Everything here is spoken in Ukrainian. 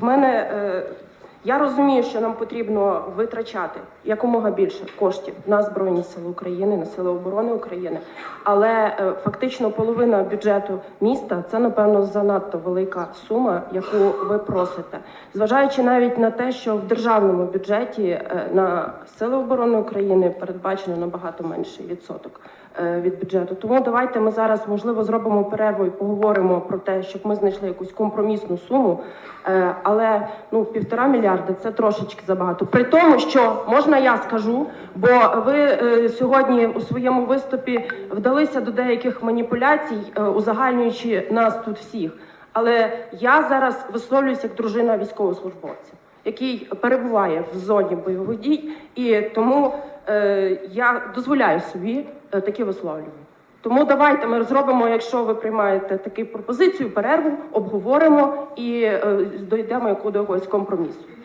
В мене е, я розумію, що нам потрібно витрачати якомога більше коштів на Збройні Сили України, на Сили оборони України. Але е, фактично половина бюджету міста це напевно занадто велика сума, яку ви просите. Зважаючи навіть на те, що в державному бюджеті е, на Сили оборони України передбачено набагато менший відсоток е, від бюджету. Тому давайте ми зараз можливо зробимо перерву і поговоримо про те, щоб ми знайшли якусь компромісну суму. Але ну півтора мільярда це трошечки забагато. При тому, що можна я скажу, бо ви е, сьогодні у своєму виступі вдалися до деяких маніпуляцій, е, узагальнюючи нас тут всіх. Але я зараз висловлююся як дружина військовослужбовця, який перебуває в зоні бойових дій, і тому е, я дозволяю собі е, такі висловлювання. Тому давайте ми зробимо, якщо ви приймаєте таку пропозицію, перерву, обговоримо і е, дійдемо до якогось компромісу.